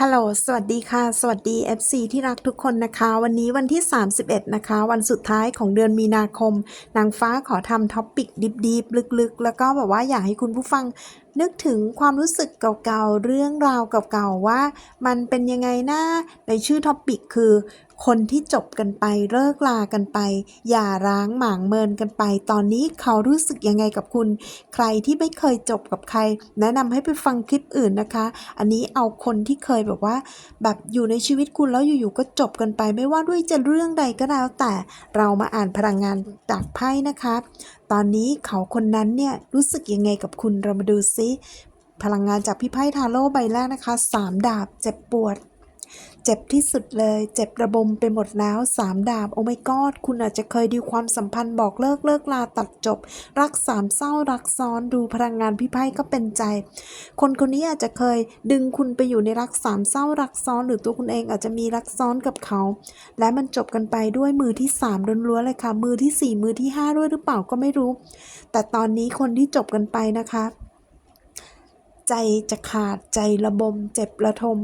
ฮัลโหล สวัสดีค่ะ สวัสดี FC ที่รักทุกคนนะคะ วันนี้วันที่ 31 นะคะ วันสุดท้ายของเดือนมีนาคม นางฟ้าขอทำท็อปปิกดิบๆ ลึกๆ แล้วก็แบบว่าอยากให้คุณผู้ฟังนึกถึงความรู้สึกเก่าๆ เรื่องราวเก่าๆ ว่ามันเป็นยังไงนะในชื่อท็อปปิกคือคนที่จบกันไปเลิกลากันไป อย่าร้างหมางเมินกันไป ตอนนี้เขารู้สึกยังไงกับคุณ ใครที่ไม่เคยจบกับใคร แนะนำให้ไปฟังคลิปอื่นนะคะ อันนี้เอาคนที่เคยแบบว่า แบบอยู่ในชีวิตคุณแล้วอยู่ๆก็จบกันไป ไม่ว่าด้วยจะเรื่องใดก็แล้วแต่เรามาอ่านพลังงานจากไพ่นะคะ ตอนนี้เขาคนนั้นเนี่ยรู้สึกยังไงกับคุณเรามาดูซิพลังงานจากพี่ไพ่ทาโร่ใบแรกนะคะสามดาบเจ็บปวด เจ็บที่สุดเลย เจ็บระบมไปหมดแล้วสามดาบ โอ้ไม่กอด คุณอาจจะเคยดีความสัมพันธ์บอกเลิกเลิกลาตัดจบ รักสามเศร้ารักซ้อนดูพลังงานพี่ไพ่ก็เป็นใจ คนคนนี้อาจจะเคยดึงคุณไปอยู่ในรักสามเศร้ารักซ้อน หรือตัวคุณเองอาจจะมีรักซ้อนกับเขา และมันจบกันไปด้วยมือที่สามล้วนๆเลยค่ะ มือที่สี่มือที่ห้าด้วยหรือเปล่าก็ไม่รู้ แต่ตอนนี้คนที่จบกันไปนะคะ ใจจะขาดใจระบม เจ็บระทม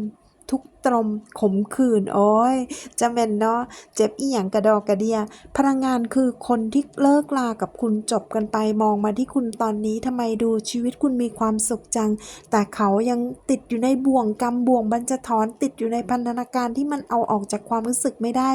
ตรมขมขื่นโอ้ยจะเป็นเนาะเจ็บอีหยังกระดอกกระเดีย พลังงานคือคนที่เลิกลากับคุณจบกันไปมองมาที่คุณตอนนี้ทำไมดูชีวิตคุณมีความสุขจัง แต่เขายังติดอยู่ในบ่วงกรรมบ่วงบรรจทอนติดอยู่ในพันธนาการที่มันเอาออกจากความรู้สึกไม่ได้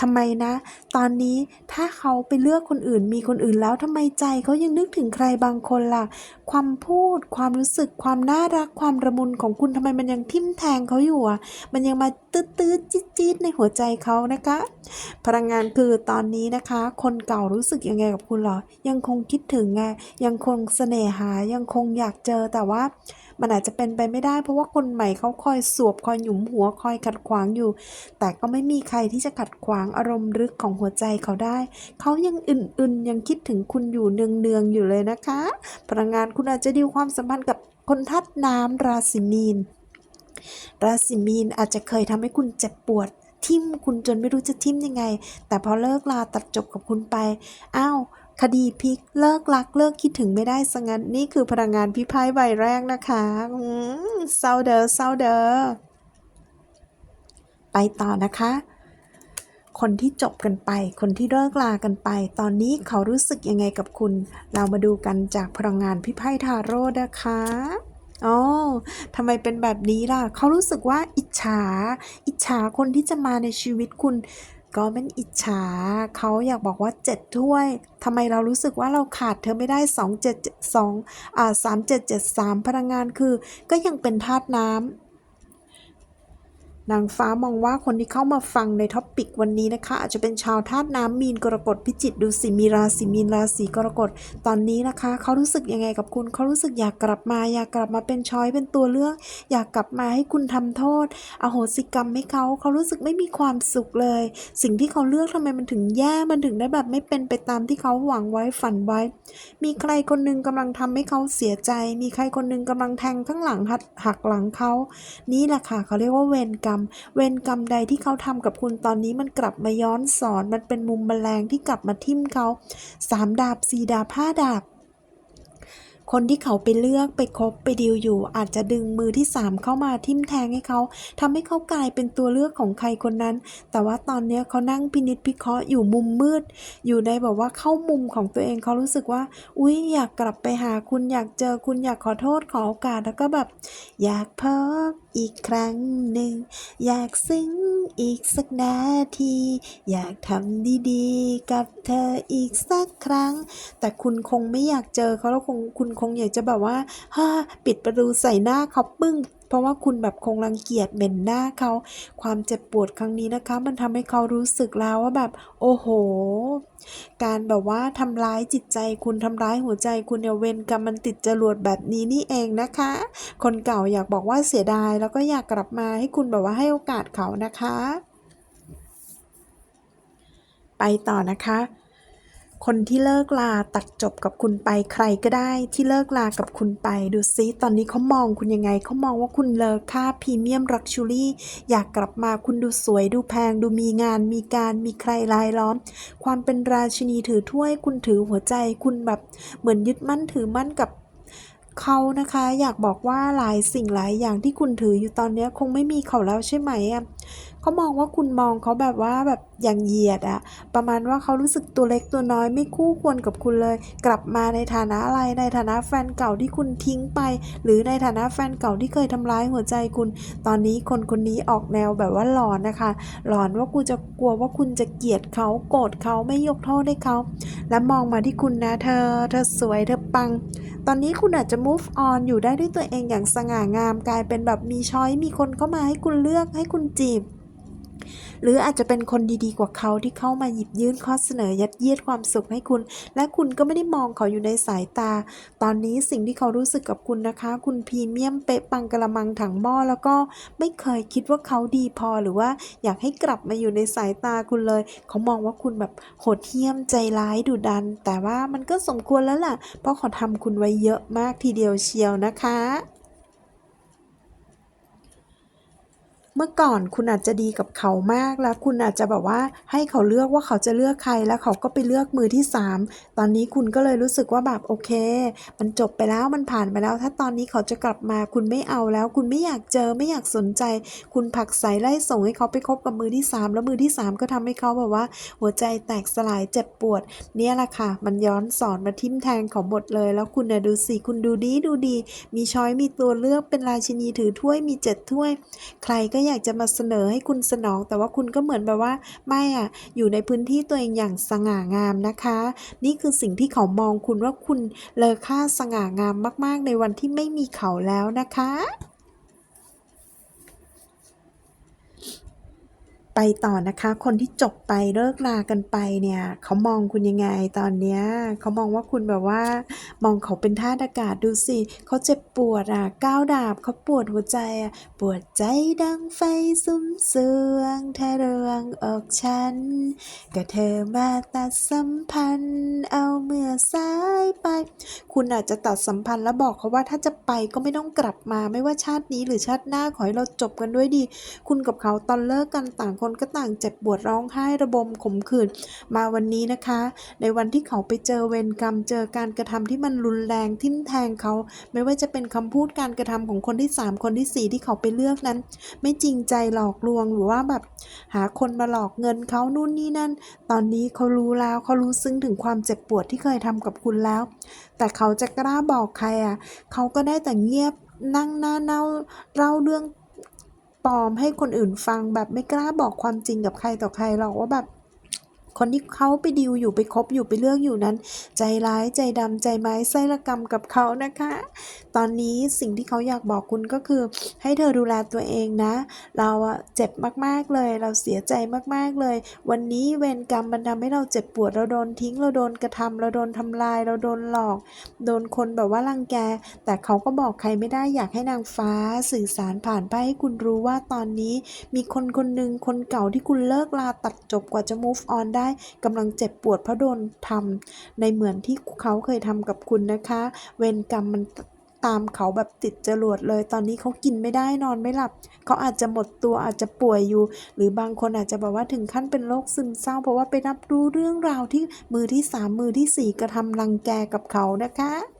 ทำไมนะ ตอนนี้ถ้าเขาไปเลือกคนอื่นมีคนอื่นแล้วทำไมใจเขายังนึกถึงใครบางคนล่ะ ความพูด ความรู้สึก ความน่ารัก ความระมุนของคุณทำไมมันยังทิ่มแทงเขาอยู่อะมันยังมาตื้อตื้อจี๊ดจี๊ดในหัวใจเขานะคะ พลังงานคือตอนนี้นะคะ คนเก่ารู้สึกยังไงกับคุณเหรอ ยังคงคิดถึงไงยังคงเสน่หายังคงอยากเจอแต่ว่ามันอาจจะเป็นไปไม่ได้เพราะว่าคนใหม่เขาคอยสวบคอยหยุมหัวคอยขัดขวางอยู่ แต่ก็ไม่มีใครที่จะขัดขวางอารมณ์ลึกของหัวใจเขาได้ เขายังอื่นๆ ยังคิดถึงคุณอยู่เนืองๆอยู่เลยนะคะ พลังงานคุณอาจจะดีความสัมพันธ์กับคนทัดน้ำราศีมีน ราศีมีนอาจจะเคยทำให้คุณเจ็บปวด ทิ่มคุณจนไม่รู้จะทิ่มยังไง แต่พอเลิกลาตัดจบกับคุณไปอ้าวคดีพลิกเลิกรักเลิกคิดถึงไม่ได้ซะงั้นนี่คือพลังงานพี่ไพ่ใบแรกนะคะเศร้าเด้อเศร้าเด้อไปต่อนะคะ คนที่จบกันไป คนที่เลิกลากันไป ตอนนี้เขารู้สึกยังไงกับคุณ เรามาดูกันจากพลังงานพี่ไพ่ทาโร่นะคะ อ๋อทำไมเป็นแบบนี้ล่ะ เขารู้สึกว่าอิจฉา อิจฉาคนที่จะมาในชีวิตคุณ ก็เป็นอิจฉา เขาอยากบอกว่าเจ็ดถ้วย ทำไมเรารู้สึกว่าเราขาดเธอไม่ได้สองเจ็ดสองอ่าสามเจ็ดเจ็ดสามพลังงานคือ ก็ยังเป็นธาตุน้ำ นางฟ้ามองว่าคนที่เข้ามาฟังในท็อปปิกวันนี้นะคะ อาจจะเป็นชาวธาตุน้ำมีนกรกฎพิจิกดูสิมีราศีมีนราศีกรกฎตอนนี้นะคะ เขารู้สึกยังไงกับคุณเขารู้สึกอยากกลับมา อยากกลับมาเป็นช้อยเป็นตัวเลือก อยากกลับมาให้คุณทำโทษ อโหสิกรรมให้เขาเขารู้สึกไม่มีความสุขเลย สิ่งที่เขาเลือกทำไมมันถึงแย่มันถึงได้แบบไม่เป็นไปตามที่เขาหวังไว้ฝันไว้ มีใครคนหนึงกำลังทำให้เขาเสียใจ มีใครคนหนึงกำลังแทงข้างหลังหักหักหลังเขานี่แหละค่ะเขาเรียกว่าเวรกรรมเวรกรรมใดที่เขาทำกับคุณตอนนี้มันกลับมาย้อนสอน มันเป็นมุมแมลงที่กลับมาทิ่มเขาสามดาบสี่ดาบห้าดาบ คนที่เขาไปเลือกไปคบไปดีลอยู่ อาจจะดึงมือที่สามเข้ามาทิ่มแทงให้เขาทำให้เขากลายเป็นตัวเลือกของใครคนนั้น แต่ว่าตอนเนี้ยเขานั่งพินิจพิเคราะห์อยู่มุมมืด อยู่ในแบบว่าเข้ามุมของตัวเองเขารู้สึกว่า อุ๊ยอยากกลับไปหาคุณอยากเจอคุณอยากขอโทษขอโอกาสแล้วก็แบบ อยากพบอีกครั้งหนึ่ง อยากซึ้งอีกสักนาที อยากทำดีๆ กับเธออีกสักครั้ง แต่คุณคงไม่อยากเจอเขาแล้วคงคุณคงอยากจะแบบว่าฮ่าปิดประตูใส่หน้าเขาปึ้ง เพราะว่าคุณแบบคงรังเกียจเหม็นหน้าเขา ความเจ็บปวดครั้งนี้นะคะ มันทำให้เขารู้สึกแล้วว่าแบบ โอ้โห การแบบว่าทำร้ายจิตใจคุณทำร้ายหัวใจคุณเนี่ยเวรกรรมมันติดจรวดแบบนี้นี่เองนะคะ คนเก่าอยากบอกว่าเสียดาย แล้วก็อยากกลับมาให้คุณแบบว่าให้โอกาสเขานะคะ ไปต่อนะคะ คนที่เลิกลาตัดจบกับคุณไปใครก็ได้ที่เลิกลากับคุณไป ดูซิ ตอนนี้เขามองคุณยังไงเขามองว่าคุณเลอค่าพรีเมียมรักชูรี่อยากกลับมาคุณดูสวยดูแพง ดูมีงานมีการมีใครรายล้อม ความเป็นราชินีถือถ้วย คุณถือหัวใจคุณแบบเหมือนยึดมั่นถือมั่นกับเขานะคะอยากบอกว่าหลายสิ่งหลายอย่างที่คุณถืออยู่ตอนนี้คงไม่มีเขาแล้วใช่ไหมอะ เขามองว่าคุณมองเขาแบบว่าแบบอย่างเหยียดอะประมาณว่าเขารู้สึกตัวเล็กตัวน้อยไม่คู่ควรกับคุณเลย กลับมาในฐานะอะไรในฐานะแฟนเก่าที่คุณทิ้งไป หรือในฐานะแฟนเก่าที่เคยทำร้ายหัวใจคุณ ตอนนี้คนคนนี้ออกแนวแบบว่าหลอนนะคะ หลอนว่ากูจะกลัวว่าคุณจะเกลียดเขาโกรธเขาไม่ยกโทษให้เขาและมองมาที่คุณนะเธอ เธอสวยเธอปัง ตอนนี้คุณอาจจะ move on อยู่ได้ด้วยตัวเองอย่างสง่างามกลายเป็นแบบมีช้อยมีคนเข้ามาให้คุณเลือกให้คุณจีบ หรืออาจจะเป็นคนดีๆกว่าเขาที่เข้ามาหยิบยื่นข้อเสนอยัดเยียดความสุขให้คุณ และคุณก็ไม่ได้มองเขาอยู่ในสายตา ตอนนี้สิ่งที่เขารู้สึกกับคุณนะคะ คุณพรีเมียมเป๊ะปังกระมังถังหม้อแล้วก็ไม่เคยคิดว่าเขาดีพอหรือว่าอยากให้กลับมาอยู่ในสายตาคุณเลย เขามองว่าคุณแบบโหดเหี้ยมใจร้ายดุดัน แต่ว่ามันก็สมควรแล้วล่ะ เพราะเขาทำคุณไว้เยอะมากทีเดียวเชียวนะคะ เมื่อก่อนคุณอาจจะดีกับเขามากแล้ว คุณอาจจะแบบว่าให้เขาเลือกว่าเขาจะเลือกใครแล้วเขาก็ไปเลือกมือที่สามตอนนี้คุณก็เลยรู้สึกว่าแบบโอเค มันจบไปแล้วมันผ่านไปแล้ว ถ้าตอนนี้เขาจะกลับมาคุณไม่เอาแล้ว คุณไม่อยากเจอไม่อยากสนใจ คุณผลักใส่ไล่ส่งให้เขาไปคบกับมือที่สามแล้วมือที่สามก็ทำให้เขาแบบว่า หัวใจแตกสลายเจ็บปวด เนี่ยแหละค่ะ มันย้อนสอนมาทิ่มแทงเขาหมดเลย แล้วคุณน่ะดูสิคุณดูดีดูดี มีช้อยมีตัวเลือกเป็นราชินีถือถ้วยมีเจ็ดถ้วย ใครก็อยากจะมาเสนอให้คุณสนอง แต่ว่าคุณก็เหมือนแบบว่าไม่อะอยู่ในพื้นที่ตัวเองอย่างสง่างามนะคะ นี่คือสิ่งที่เขามองคุณว่าคุณเลอค่าสง่างามมาก ๆ ในวันที่ไม่มีเขาแล้วนะคะ ไปต่อนะคะ คนที่จบไปเลิกลากันไปเนี่ย เขามองคุณยังไงตอนเนี้ยเขามองว่าคุณแบบว่า มองเขาเป็นท่าตุอากาศดูสิเขาเจ็บปวดอะก้าวดาบเขาปวดหัวใจอะปวดใจดังไฟสุมเสืองเธอเรืองอกฉันก็เธอมาตัดสัมพันธ์เอาเมื่อสายไป คุณอาจจะตัดสัมพันธ์แล้วบอกเขาว่าถ้าจะไปก็ไม่ต้องกลับมาไม่ว่าชาตินี้หรือชาติหน้าขอให้เราจบกันด้วยดี คุณกับเขาตอนเลิกกันต่างคนนก็ต่างเจ็บปวดร้องไห้ระบมขมขื่นมาวันนี้นะคะ ในวันที่เขาไปเจอเวรกรรม เจอการกระทำที่มันรุนแรงทิ่มแทงเขา ไม่ว่าจะเป็นคำพูดการกระทำของคนที่สามคนที่สี่ที่เขาไปเลือกนั้น ไม่จริงใจหลอกลวงหรือว่าแบบหาคนมาหลอกเงินเขานู่นนี่นั่น ตอนนี้เขารู้แล้วเขารู้ซึ้งถึงความเจ็บปวดที่เคยทำกับคุณแล้ว แต่เขาจะกล้าบอกใครอะเขาก็ได้แต่เงียบนั่งหน้าเน่าเล่าเรื่อง ปลอมให้คนอื่นฟังแบบไม่กล้าบอกความจริงกับใครต่อใครหรอกว่าแบบ คนที่เขาไปดิวอยู่ไปคบอยู่ไปเลือกอยู่นั้น ใจร้ายใจดำใจไม้ไส้ระกรรมกับเขานะคะ ตอนนี้สิ่งที่เขาอยากบอกคุณก็คือ ให้เธอดูแลตัวเองนะ เราอะเจ็บมากๆเลย เราเสียใจมากๆเลย วันนี้เวรกรรมมันทำให้เราเจ็บปวดเราโดนทิ้ง เราโดนกระทำเราโดนทำลาย เราโดนหลอก โดนคนแบบว่ารังแก แต่เขาก็บอกใครไม่ได้อยากให้นางฟ้าสื่อสารผ่านไปให้คุณรู้ว่าตอนนี้ มีคนคนหนึ่งคนเก่าที่คุณเลิกลาตัดจบกว่าจะ move on ได้กำลังเจ็บปวดเพราะโดนทำในเหมือนที่เขาเคยทำกับคุณนะคะ เวรกรรมมันตามเขาแบบติดจรวดเลย ตอนนี้เขากินไม่ได้นอนไม่หลับ เขาอาจจะหมดตัวอาจจะป่วยอยู่ หรือบางคนอาจจะบอกว่าถึงขั้นเป็นโรคซึมเศร้า เพราะว่าไปรับรู้เรื่องราวที่มือที่สามมือที่สี่กระทำรังแกกับเขานะคะ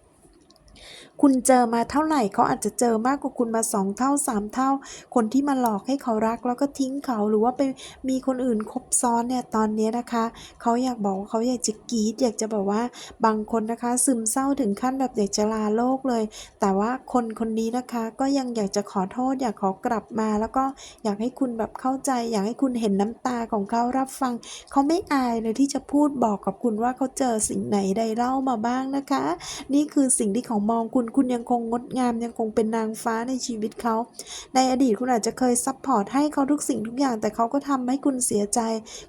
คุณเจอมาเท่าไหร่เขาอาจจะเจอมากกว่าคุณมาสองเท่าสามเท่า คนที่มาหลอกให้เขารักแล้วก็ทิ้งเขาหรือว่าไปมีคนอื่นคบซ้อนเนี่ยตอนนี้นะคะเขาอยากบอกว่าเขาอยากจะกรีดอยากจะแบบว่าบางคนนะคะ ซึมเศร้าถึงขั้นแบบอยากจะลาโลกเลย แต่ว่าคนคนนี้นะคะก็ยังอยากจะขอโทษ อยากขอกลับมา แล้วก็อยากให้คุณแบบเข้าใจ อยากให้คุณเห็นน้ำตาของเขารับฟัง เขาไม่อายเลยที่จะพูดบอกกับคุณว่าเขาเจอสิ่งไหนใดเล่ามาบ้างนะคะ นี่คือสิ่งที่เขามองคุณคุณยังคงงดงามยังคงเป็นนางฟ้าในชีวิตเขา ในอดีตคุณอาจจะเคยซัพพอร์ตให้เขาทุกสิ่งทุกอย่าง แต่เขาก็ทำให้คุณเสียใจ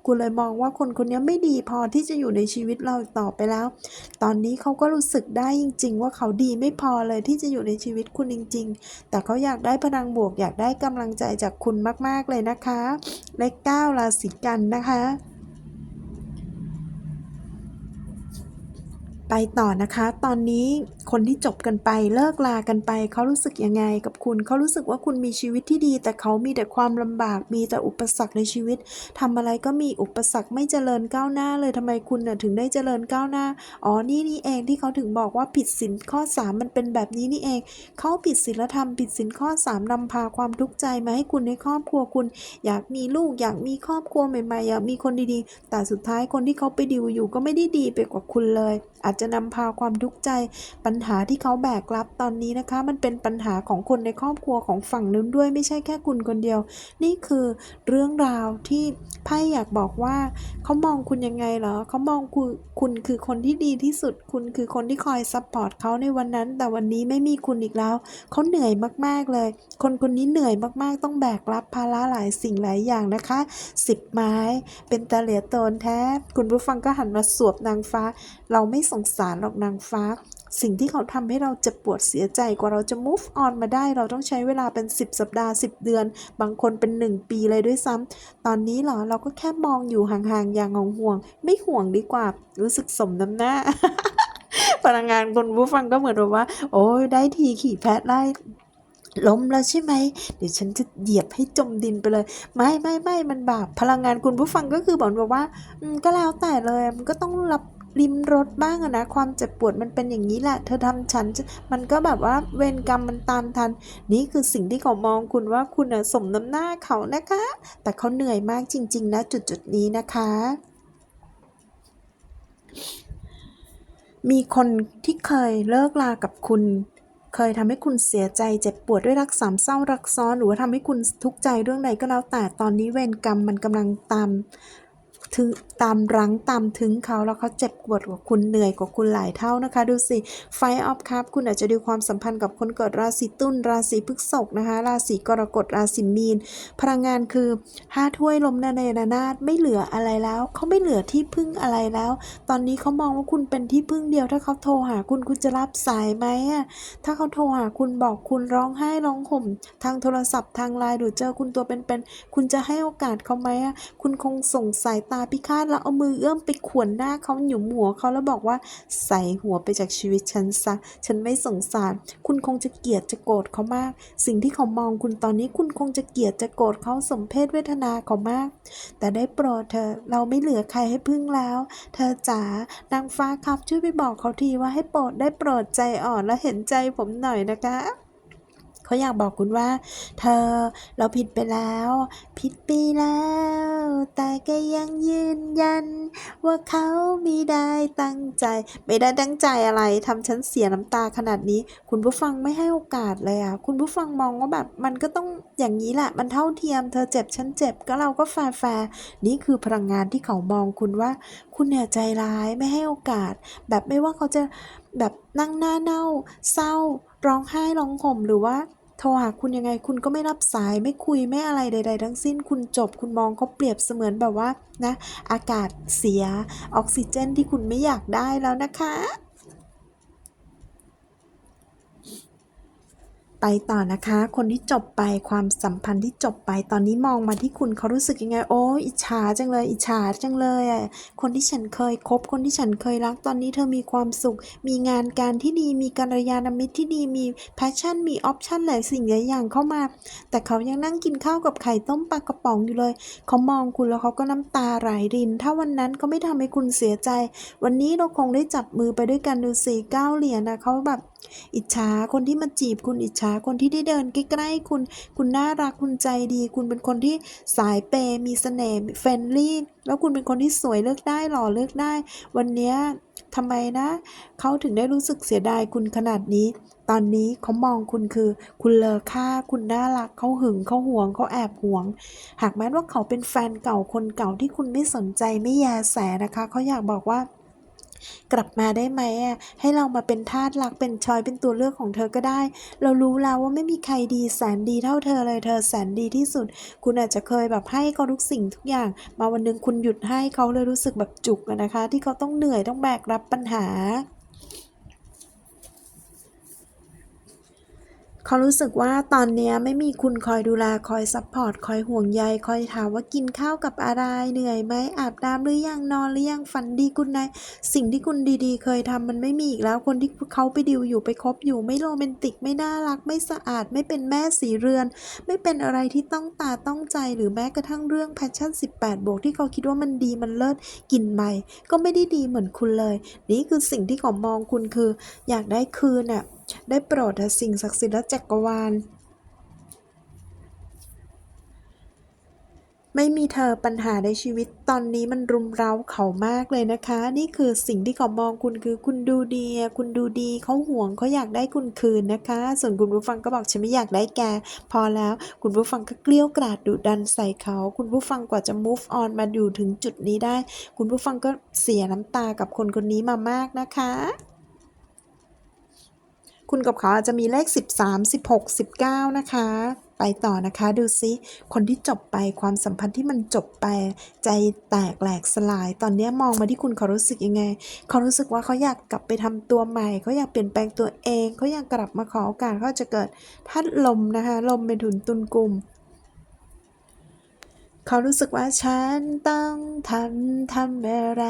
คุณเลยมองว่าคนคนนี้ไม่ดีพอที่จะอยู่ในชีวิตเราต่อไปแล้ว ตอนนี้เขาก็รู้สึกได้จริง ๆ ว่าเขาดีไม่พอเลยที่จะอยู่ในชีวิตคุณจริง ๆ แต่เขาอยากได้พลังบวกอยากได้กำลังใจจากคุณมาก ๆ เลยนะคะ เลขเก้าราศีกันนะคะไปต่อนะคะ ตอนนี้ คนที่จบกันไปเลิกลากันไป เขารู้สึกยังไงกับคุณ เขารู้สึกว่าคุณมีชีวิตที่ดี แต่เขามีแต่ความลำบากมีแต่อุปสรรคในชีวิตทำอะไรก็มีอุปสรรคไม่เจริญก้าวหน้าเลยทำไมคุณน่ะถึงได้เจริญก้าวหน้าอ๋อนี่นี่เองที่เขาถึงบอกว่าผิดศีลข้อ 3 มันเป็นแบบนี้นี่เอง เขาผิดศีลธรรมผิดศีลข้อ 3นำพาความทุกข์ใจมาให้คุณในครอบครัวคุณ อยากมีลูกอยากมีครอบครัวใหม่ๆอยากมีคนดีๆ แต่สุดท้ายคนที่เขาไปดิวอยู่ก็ไม่ได้ดีไปกว่าคุณเลย อาจจะนำพาความทุกข์ใจปัญหาที่เขาแบกรับตอนนี้นะคะ มันเป็นปัญหาของคนในครอบครัวของฝั่งนู้นด้วยไม่ใช่แค่คุณคนเดียว นี่คือเรื่องราวที่ไพ่อยากบอกว่า เขามองคุณยังไงเหรอเขามองคุณคุณคือคนที่ดีที่สุด คุณคือคนที่คอยซัพพอร์ตเขาในวันนั้น แต่วันนี้ไม่มีคุณอีกแล้วเขาเหนื่อยมากๆเลย คนคนนี้เหนื่อยมากๆ ต้องแบกรับภาระหลายสิ่งหลายอย่างนะคะสิบไม้ เป็นตาเหลียโตนแท้ คุณผู้ฟังก็หันมาสวบนางฟ้า เราไม่สงสารหรอกนางฟ้า สิ่งที่เขาทำให้เราเจ็บปวดเสียใจกว่าเราจะ move on มาได้ เราต้องใช้เวลาเป็น 10 สัปดาห์ 10 เดือน บางคนเป็น 1 ปีเลยด้วยซ้ำตอนนี้เหรอเราก็แค่มองอยู่ห่างๆอย่างห่วงๆไม่ห่วงดีกว่า รู้สึกสมน้ำหน้าพลังงานคุณผู้ฟังก็เหมือนแบบว่า โอ้ยได้ทีขี่แพะไล่ล้มแล้วใช่ไหม เดี๋ยวฉันจะเหยียบให้จมดินไปเลย ไม่ไม่ไม่มันบาปพลังงานคุณผู้ฟังก็คือบอกแบบว่า อืมก็แล้วแต่เลยมันก็ต้องรับ ริมรถบ้างอะนะ ความเจ็บปวดมันเป็นอย่างนี้แหละ เธอทำฉัน มันก็แบบว่าเวรกรรมมันตามทัน นี่คือสิ่งที่เขามองคุณว่าคุณสมน้ำหน้าเขานะคะ แต่เขาเหนื่อยมากจริง ๆ นะจุดจุดๆนี้นะคะมีคนที่เคยเลิกลากับคุณ เคยทำให้คุณเสียใจเจ็บปวดด้วยรักสามเศร้ารักซ้อน หรือว่าทำให้คุณทุกข์ใจเรื่องใดก็แล้วแต่ตอนนี้เวรกรรมมันกำลังตามถึงตามรั้งตามถึงเขาแล้วเขาเจ็บปวดกว่าคุณเหนื่อยกว่าคุณหลายเท่านะคะ ดูสิไฟออฟคัพคุณอาจจะดูความสัมพันธ์กับคนเกิดราศีตุลราศีพฤษภนะคะ ราศีกรกฎราศีมีน พลังงานคือห้าถ้วยลมนาเนระนาดไม่เหลืออะไรแล้วเขาไม่เหลือที่พึ่งอะไรแล้ว ตอนนี้เขามองว่าคุณเป็นที่พึ่งเดียว ถ้าเขาโทรหาคุณคุณจะรับสายไหมอะถ้าเขาโทรหาคุณบอกคุณร้องไห้ร้องห่ม ทางโทรศัพท์ทางไลน์หรือเจอคุณตัวเป็นๆคุณจะให้โอกาสเขาไหมอะคุณคงส่งสายตาพิฆาตแล้วเอามือเอื้อมไปขวนหน้าเขาหยุมหัวเขาแล้วบอกว่าใส่หัวไปจากชีวิตฉันซะ ฉันไม่สงสาร คุณคงจะเกลียดจะโกรธเขามาก สิ่งที่เขามองคุณตอนนี้คุณคงจะเกลียดจะโกรธเขาสมเพศเวทนาเขามาก แต่ได้โปรดเธอเราไม่เหลือใครให้พึ่งแล้ว เธอจ๋านางฟ้าครับช่วยไปบอกเขาทีว่าให้โปรดได้โปรดใจอ่อนและเห็นใจผมหน่อยนะคะ เขาอยากบอกคุณว่า เธอเราผิดไปแล้ว ผิดไปแล้ว แต่ก็ยังยืนยัน ว่าเขาไม่ได้ตั้งใจ ไม่ได้ตั้งใจอะไรทำฉันเสียน้ำตาขนาดนี้ คุณผู้ฟังไม่ให้โอกาสเลยอะคุณผู้ฟังมองว่าแบบมันก็ต้องอย่างนี้แหละ มันเท่าเทียม เธอเจ็บฉันเจ็บก็เราก็แฟร์แฟร์นี่คือพลังงานที่เขามองคุณว่า คุณเนี่ยใจร้ายไม่ให้โอกาส แบบไม่ว่าเขาจะแบบนั่งหน้าเน่า เศร้า ร้องไห้ร้องห่มหรือว่า โทรหาคุณยังไงคุณก็ไม่รับสายไม่คุยไม่อะไรใด ๆ ทั้งสิ้นคุณจบคุณมองเขาเปรียบเสมือนแบบว่านะอากาศเสียออกซิเจนที่คุณไม่อยากได้แล้วนะคะ ไปต่อนะคะ คนที่จบไปความสัมพันธ์ที่จบไปตอนนี้มองมาที่คุณเขารู้สึกยังไง โอ้อิจฉาจังเลย อิจฉาจังเลยอะคนที่ฉันเคยคบคนที่ฉันเคยรักตอนนี้เธอมีความสุข มีงานการที่ดีมีกัลยาณมิตรที่ดีมีแพชชั่นมีออปชั่นหลายสิ่งหลายอย่างเข้ามา แต่เขายังนั่งกินข้าวกับไข่ต้มปลากระป๋องอยู่เลยเขามองคุณแล้วเขาก็น้ำตาไหลริน ถ้าวันนั้นเขาไม่ทำให้คุณเสียใจ วันนี้เราคงได้จับมือไปด้วยกันดูสิเก้าเหรียญนะเขาแบบอิจฉาคนที่มาจีบคุณอิจฉาคนที่ได้เดินใกล้ๆคุณ คุณน่ารักคุณใจดี คุณเป็นคนที่สายเปย์มีเสน่ห์เฟรนลี่แล้วคุณเป็นคนที่สวยเลือกได้หล่อเลือกได้ วันนี้ทำไมนะเขาถึงได้รู้สึกเสียดายคุณขนาดนี้ ตอนนี้เขามองคุณคือ คุณเลอค่าคุณน่ารักเขาหึงเขาหวงเขาแอบหวง หากแม้ว่าเขาเป็นแฟนเก่าคนเก่าที่คุณไม่สนใจไม่แยแสนะคะเขาอยากบอกว่า กลับมาได้ไหมอะให้เรามาเป็นทาสรักเป็นชอยเป็นตัวเลือกของเธอก็ได้ เรารู้แล้วว่าไม่มีใครดีแสนดีเท่าเธอเลยเธอแสนดีที่สุด คุณอาจจะเคยแบบให้เขาทุกสิ่งทุกอย่าง มาวันหนึ่งคุณหยุดให้เขาเลยรู้สึกแบบจุกนะคะ ที่เขาต้องเหนื่อยต้องแบกรับปัญหา เขารู้สึกว่าตอนนี้ไม่มีคุณคอยดูแลคอยซัพพอร์ตคอยห่วงใยคอยถามว่ากินข้าวกับอะไรเหนื่อยไหมอาบน้ำหรือยังนอนหรือยังฝันดีคุณนายสิ่งที่คุณดีๆ เคยทำมันไม่มีอีกแล้วคนที่เขาไปดิวอยู่ไปคบอยู่ไม่โรแมนติกไม่น่ารักไม่สะอาด ไม่เป็นแม่สีเรือน ไม่เป็นอะไรที่ต้องตาต้องใจหรือแม้กระทั่งเรื่องแพชชั่น 18 บวกที่เขาคิดว่ามันดีมันเลิศกินใหม่ก็ไม่ได้ดีเหมือนคุณเลย นี่คือสิ่งที่เขามองคุณคือ อยากได้คืนน่ะ ได้โปรดเถอะสิ่งศักดิ์สิทธิ์และจักรวาล ไม่มีเธอปัญหาในชีวิตตอนนี้มันรุมเร้าเขามากเลยนะคะ นี่คือสิ่งที่เขามองคุณคือคุณดูดีคุณดูดีเขาห่วงเขาอยากได้คุณคืนนะคะ ส่วนคุณผู้ฟังก็บอกฉันไม่อยากได้แก พอแล้วคุณผู้ฟังก็เกลี้ยวกราดดุดันใส่เขา คุณผู้ฟังกว่าจะ move on มาอยู่ถึงจุดนี้ได้ คุณผู้ฟังก็เสียน้ำตากับคนคนนี้มามากนะคะ คุณกับเขาอาจจะมีเลข 13 16 19 นะคะ ไปต่อนะคะดูซิ คนที่จบไปความสัมพันธ์ที่มันจบไป ใจแตกแหลกสลาย ตอนนี้มองมาที่คุณเขารู้สึกยังไง เขารู้สึกว่าเขาอยากกลับไปทำตัวใหม่ เขาอยากเปลี่ยนแปลงตัวเอง เขาอยากกลับมาขอโอกาสเขาจะเกิดทัดลมนะคะ ลมเป็นถุนตุนกลุ่ม เขารู้สึกว่าฉันต้องทำทำอะไร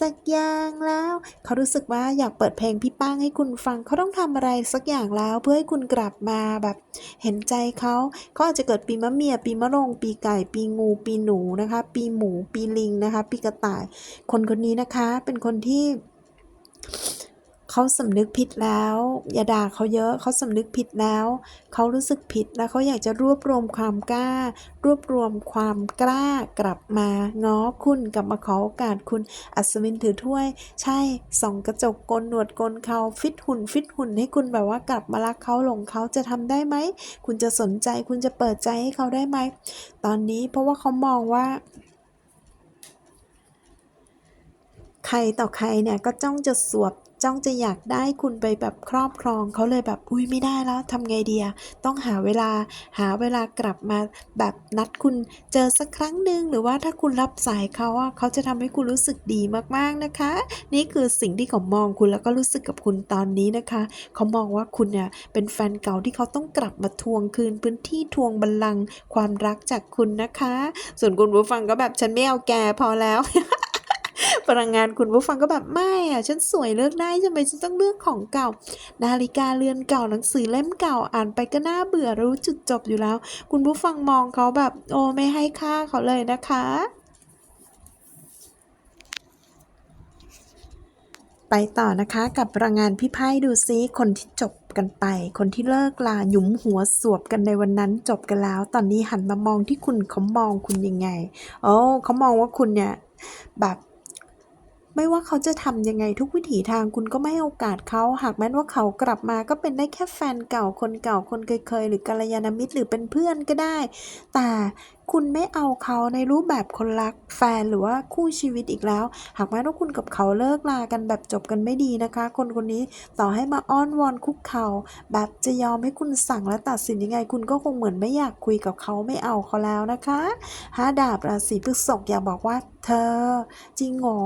สักอย่างแล้ว เขารู้สึกว่าอยากเปิดเพลงพี่ป้างให้คุณฟัง เขาต้องทำอะไรสักอย่างแล้ว เพื่อให้คุณกลับมาแบบเห็นใจเขาเขาอาจจะเกิดปีมะเมีย ปีมะโรง ปีไก่ ปีงู ปีหนูนะคะ ปีหมู ปีลิงนะคะ ปีกระต่าย คนคนนี้นะคะเป็นคนที่ เขาสำนึกผิดแล้วอย่าด่าเขาเยอะเขาสำนึกผิดแล้ว เขารู้สึกผิดแล้วเขาอยากจะรวบรวมความกล้า รวบรวมความกล้ากลับมาง้อคุณกลับมาขอโอกาสคุณอัศวินถือถ้วย ใช่ส่องกระจกกนหนวดกนเขาฟิตหุ่น ฟิตหุ่นให้คุณแบบว่ากลับมารักเขาหลงเขาจะทำได้ไหมคุณจะสนใจคุณจะเปิดใจให้เขาได้ไหมตอนนี้เพราะว่าเขามองว่าใครต่อใครเนี่ยก็จ้องจะสวบ จ้องจะอยากได้คุณไปแบบครอบครองเขาเลยแบบอุ้ยไม่ได้แล้วทำไงดีอะต้องหาเวลาหาเวลากลับมาแบบนัดคุณเจอสักครั้งหนึ่งหรือว่าถ้าคุณรับสายเขาอะเขาจะทำให้คุณรู้สึกดีมากๆนะคะ นี่คือสิ่งที่เขามองคุณแล้วก็รู้สึกกับคุณตอนนี้นะคะเขามองว่าคุณเนี่ยเป็นแฟนเก่าที่เขาต้องกลับมาทวงคืนพื้นที่ทวงบัลลังก์ความรักจากคุณนะคะ ส่วนคุณผู้ฟังก็แบบฉันไม่เอาแกพอแล้ว พลังงานคุณผู้ฟังก็แบบไม่อะฉันสวยเลือกได้ทำไมฉันต้องเลือกของเก่า นาฬิกาเรือนเก่าหนังสือเล่มเก่าอ่านไปก็น่าเบื่อรู้จุดจบอยู่แล้ว คุณผู้ฟังมองเขาแบบโอ้ไม่ให้ค่าเขาเลยนะคะไปต่อนะคะกับพลังงานพี่ไพ่ดูซิคนที่จบกันไป คนที่เลิกลาหยุมหัวสวบกันในวันนั้นจบกันแล้ว ตอนนี้หันมามองที่คุณเขามองคุณยังไงโอ้เขามองว่าคุณเนี่ยแบบ ไม่ว่าเขาจะทำยังไงทุกวิถีทางคุณก็ไม่ให้โอกาสเขา หากแม้ว่าเขากลับมาก็เป็นได้แค่แฟนเก่าคนเก่าคนเคยๆหรือกัลยาณมิตรหรือเป็นเพื่อนก็ได้ แต่คุณไม่เอาเขาในรูปแบบคนรักแฟนหรือว่าคู่ชีวิตอีกแล้ว หากแม้ว่าคุณกับเขาเลิกลากันแบบจบกันไม่ดีนะคะ คนคนนี้ต่อให้มาอ้อนวอนคุกเข่าแบบจะยอมให้คุณสั่งและตัดสินยังไง คุณก็คงเหมือนไม่อยากคุยกับเขาไม่เอาเขาแล้วนะคะห้าดาบราศีพฤษภอยากบอกว่าเธอ จริงเหรอ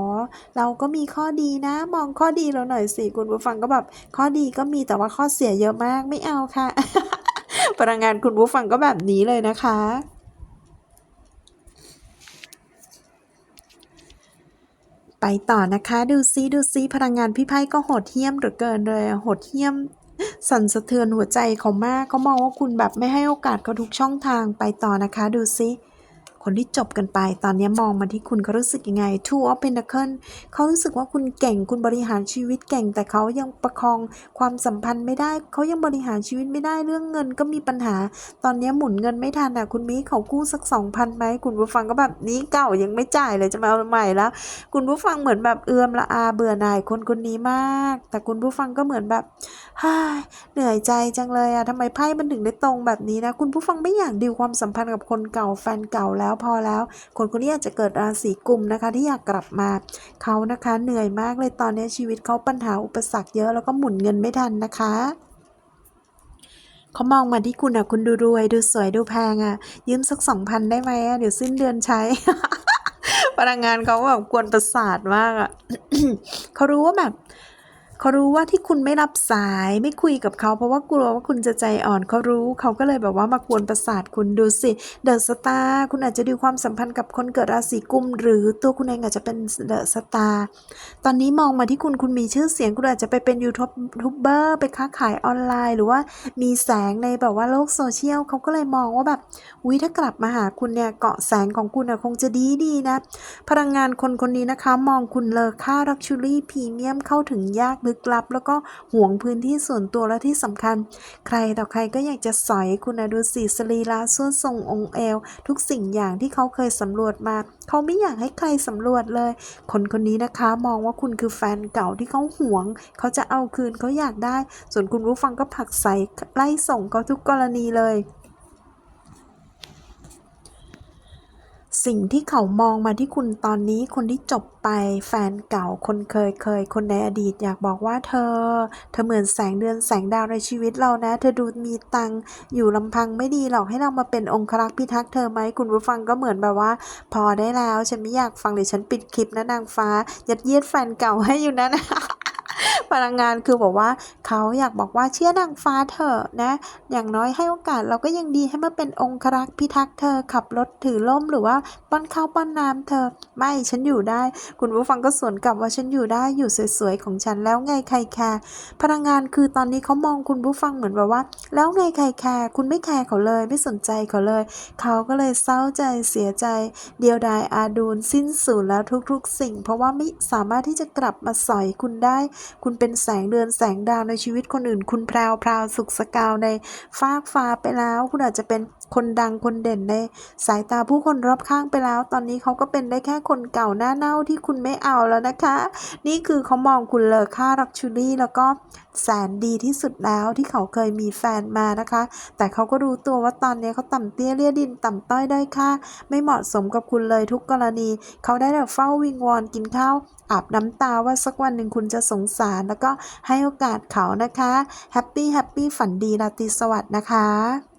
เราก็มีข้อดีนะ มองข้อดีเราหน่อยสิคุณผู้ฟังก็แบบข้อดีก็มีแต่ว่าข้อเสียเยอะมากไม่เอาค่ะพลังงานคุณผู้ฟังก็แบบนี้เลยนะคะ ไปต่อนะคะ ดูซิดูซิพลังงานพี่ไพ่ก็โหดเหี้ยมเหลือเกินเลยโหดเหี้ยม สั่นสะเทือนหัวใจเขามากเขามองว่าคุณแบบไม่ให้โอกาสเขาทุกช่องทางไปต่อนะคะ ดูซิ คนที่จบกันไป ตอนนี้มองมาที่คุณเขารู้สึกยังไง Two of Pentacles เขารู้สึกว่าคุณเก่งคุณบริหารชีวิตเก่ง แต่เขายังประคองความสัมพันธ์ไม่ได้ เขายังบริหารชีวิตไม่ได้เรื่องเงินก็มีปัญหา ตอนนี้หมุนเงินไม่ทันอะคุณมีเขากู้สักสองพันไหมคุณผู้ฟังก็แบบนี้เก่ายังไม่จ่ายเลยจะมาเอาใหม่แล้ว คุณผู้ฟังเหมือนแบบเอือมละอาเบื่อหน่ายคนคนนี้มาก แต่คุณผู้ฟังก็เหมือนแบบฮ่าเหนื่อยใจจังเลยอะทำไมไพ่มันถึงได้ตรงแบบนี้นะ คุณผู้ฟังไม่อยากดีลความสัมพันธ์กับคนเก่าแฟนเก่าแล้วพอแล้ว คนคนนี้อาจจะเกิดราศีกุมนะคะ ที่อยากกลับมาเขานะคะเหนื่อยมากเลยตอนนี้ชีวิตเขาปัญหาอุปสรรคเยอะแล้วก็หมุนเงินไม่ทันนะคะเขามองมาที่คุณอะ คุณดูรวย ดูสวยดูแพงอะ ยืมสักสองพันได้ไหมอะ เดี๋ยวสิ้นเดือนใช้ พลังงานเขาแบบกวนประสาทมากอะเขารู้ว่าแบบ เขารู้ว่าที่คุณไม่รับสายไม่คุยกับเขา เพราะว่ากลัวว่าคุณจะใจอ่อนเขารู้ เขาก็เลยแบบว่ามากวนประสาทคุณดูสิเดอะสตาร์คุณอาจจะดูความสัมพันธ์กับคนเกิดราศีกุม หรือตัวคุณเองอาจจะเป็นเดอะสตาร์ตอนนี้มองมาที่คุณคุณมีชื่อเสียงคุณอาจจะไปเป็นยูทูบเบอร์ไปค้าขายออนไลน์ หรือว่ามีแสงในแบบว่าโลกโซเชียลเขาก็เลยมองว่าแบบวิถ้ากลับมาหาคุณเนี่ยเกาะแสงของคุณอะคงจะดีดีนะ พลังงานคนคนนี้นะคะ มองคุณเลอค่าลักชูรี่พรีเมียมเข้าถึงยากลึกลับ แล้วก็ห่วงพื้นที่ส่วนตัวและที่สำคัญ ใครต่อใครก็อยากจะสอยคุณนะดูสิสรีระส่วนทรงองค์เอว ทุกสิ่งอย่างที่เขาเคยสำรวจมา เขาไม่อยากให้ใครสำรวจเลย คนคนนี้นะคะมองว่าคุณคือแฟนเก่าที่เขาหวง เขาจะเอาคืนเขาอยากได้ ส่วนคุณผู้ฟังก็ผลักใส่ไล่ส่งเขาทุกกรณีเลย สิ่งที่เขามองมาที่คุณตอนนี้คนที่จบไปแฟนเก่าคนเคยเคย คนในอดีตอยากบอกว่าเธอ เธอเหมือนแสงเดือนแสงดาวในชีวิตเรานะ เธอดูมีตังอยู่ลำพังไม่ดีหรอกให้เรามาเป็นองครักษ์พิทักษ์เธอไหมคุณผู้ฟังก็เหมือนแบบว่า พอได้แล้วฉันไม่อยากฟังเดี๋ยวฉันปิดคลิปนะนางฟ้ายัดเยียดแฟนเก่าให้อยู่นะ พลังงานคือบอกว่าเขาอยากบอกว่าเชื่อนางฟ้าเถอะนะ อย่างน้อยให้โอกาสเราก็ยังดีให้มาเป็นองครักษ์พิทักษ์เธอขับรถถือล่มหรือว่าป้อนข้าวป้อนน้ำเธอ ไม่ฉันอยู่ได้ คุณผู้ฟังก็สวนกลับว่าฉันอยู่ได้อยู่สวยๆของฉันแล้วไงใครแคร์พลังงานคือตอนนี้เขามองคุณผู้ฟังเหมือนแบบว่า แล้วไงใครแคร์คุณไม่แคร์เขาเลยไม่สนใจเขาเลย เขาก็เลยเศร้าใจเสียใจ เดียวดายอาดูนสิ้นสูญแล้วทุกๆ สิ่ง เพราะว่าไม่สามารถที่จะกลับมาสอยคุณได้คุณเป็นแสงเดือนแสงดาวในชีวิตคนอื่น คุณแพรวพราวสุขสกาวในฟากฟ้าไปแล้ว คุณอาจจะเป็น คนดังคนเด่นในสายตาผู้คนรอบข้างไปแล้ว ตอนนี้เขาก็เป็นได้แค่คนเก่าหน้าเน่าที่คุณไม่เอาแล้วนะคะ นี่คือเขามองคุณเลอค่ารักชูรี่แล้วก็แสนดีที่สุดแล้วที่เขาเคยมีแฟนมานะคะ แต่เขาก็รู้ตัวว่าตอนนี้เขาต่ำเตี้ยเลี่ยดินต่ำต้อยได้อยค่า ไม่เหมาะสมกับคุณเลยทุกกรณี เขาได้แต่เฝ้าวิงวอนกินข้าวอาบน้ำตาว่าสักวันหนึ่งคุณจะสงสารแล้วก็ให้โอกาสเขานะคะแฮปปี้แฮปปี้ฝันดีราตรีสวัสดิ์นะคะ